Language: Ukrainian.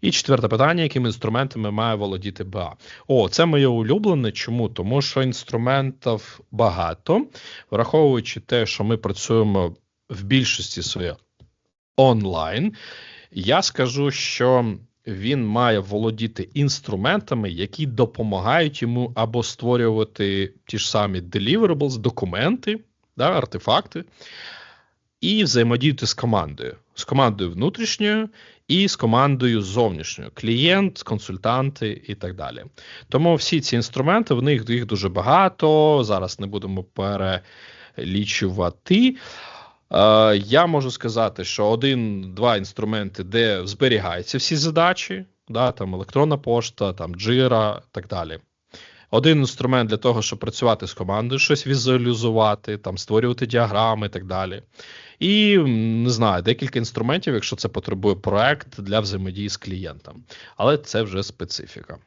І четверте питання: якими інструментами має володіти БА? О, це моє улюблене. Чому? Тому що інструментів багато, враховуючи те, що ми працюємо в більшості своє онлайн, я скажу, що він має володіти інструментами, які допомагають йому або створювати ті ж самі deliverables, документи, да, артефакти, і взаємодіяти з командою, з командою внутрішньою і з командою зовнішньою, клієнт, консультанти і так далі. Тому всі ці інструменти, в них їх дуже багато. Зараз не будемо перелічувати. Е, я можу сказати, що один-два інструменти, де зберігаються всі задачі, да, там електронна пошта, там Jira, так далі. Один інструмент для того, щоб працювати з командою, щось візуалізувати, там створювати діаграми і так далі. І не знаю, декілька інструментів, якщо це потребує проект для взаємодії з клієнтом. Але це вже специфіка.